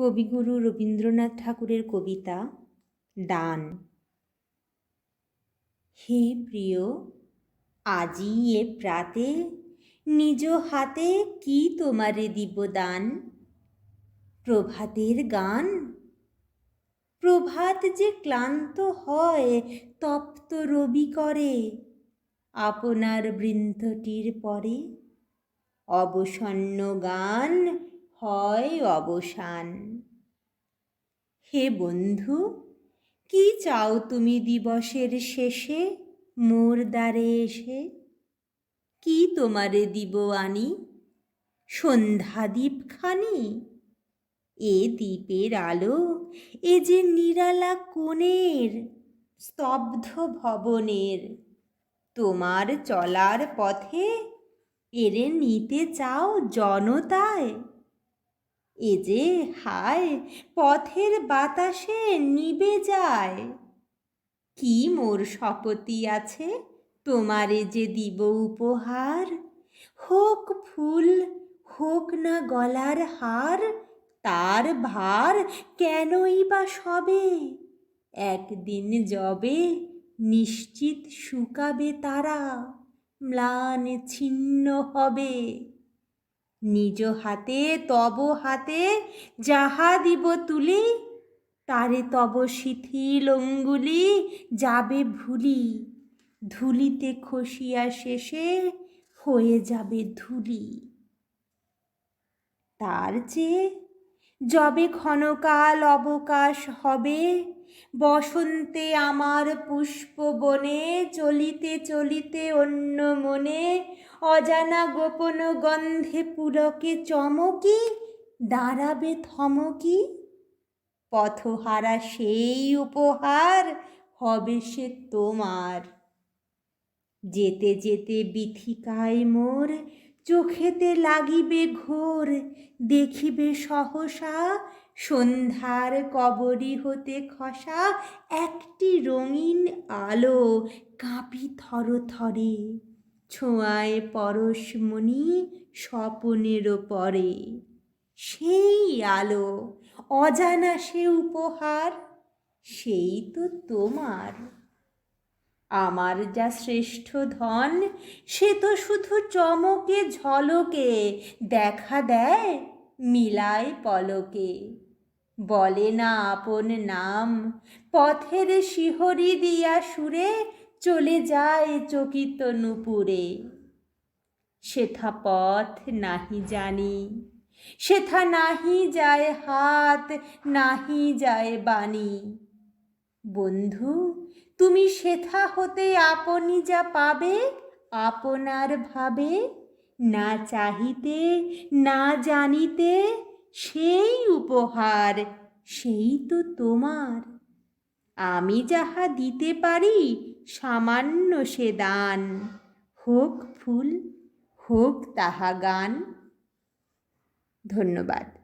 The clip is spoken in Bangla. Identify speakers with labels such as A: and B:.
A: কবিগুরু রবীন্দ্রনাথ ঠাকুরের কবিতা, দান। হে প্রিয়, আজি এ প্রাতে নিজ হাতে কি তোমারে দিব দান? প্রভাতের গান? প্রভাত যে ক্লান্ত হয়, তপ্ত রবি করে। আপনার বৃন্তটির পরে অবসন্ন গান হয় অবসান। হে বন্ধু, কি চাও তুমি দিবসের শেষে? মোর দ্বারে এসে কি তোমারে দিব আনি? সন্ধ্যা দ্বীপখানি এ দ্বীপের আলো, এ যে নিরালা কোণের, স্তব্ধ ভবনের। তোমার চলার পথে এরে নিতে চাও জনতায়? এ যে হায়, পথের বাতাসে নিবে যায়। কি মোর শপতি আছে তোমারে যে দিব উপহার? হোক ফুল, হোক না গলার হার, তার ভার কেনই বা সবে? একদিন যবে নিশ্চিত শুকাবে তারা, ম্লান ছিন্ন হবে। নিজ হাতে, তব হাতে যাহা দিব তুলি, তারে তব শিথিল অঙ্গুলি যাবে ভুলি। ধুলিতে খসিয়া শেষে হয়ে যাবে ধুলি। তার চেয়ে যবে ক্ষণকাল অবকাশ হবে, বসন্তে আমার পুষ্পবনে চলিতে চলিতে অন্য মনে অজানা গোপন গন্ধে পুলকে চমকি, দাঁড়াবে থমকি। পথহারা সেই উপহার হবে সে তোমার। যেতে যেতে বিথিকায় মোর চোখেতে লাগিবে ঘোর, দেখিবে সহসা সন্ধ্যার কবরী হতে খসা একটি রঙিন আলো কাঁপি থর থরে ছোঁয়ায় পরশমণি স্বপনেরও পরে। সেই আলো, অজানা সে উপহার, সেই তো তোমার। আমার যা শ্রেষ্ঠ ধন, সে তো শুধু চমকে ঝলকে, দেখা দেয় মিলায় পলকে। বলে না আপন নাম, পথের শিহরি দিয়া সুরে চলে যায় চকিত নুপুরে। সেথা পথ নাহি জানি, সেথা নাহি যায় হাত, নাহি যায় বাণী। বন্ধু, তুমি সেথা হতে আপনি যা পাবে, আপনার ভাবে, না চাহিতে, না জানিতে, সেই উপহার, সেই তো তোমার। আমি যাহা দিতে পারি সামান্য সে দান। হোক ফুল হোক তাহা গান। ধন্যবাদ।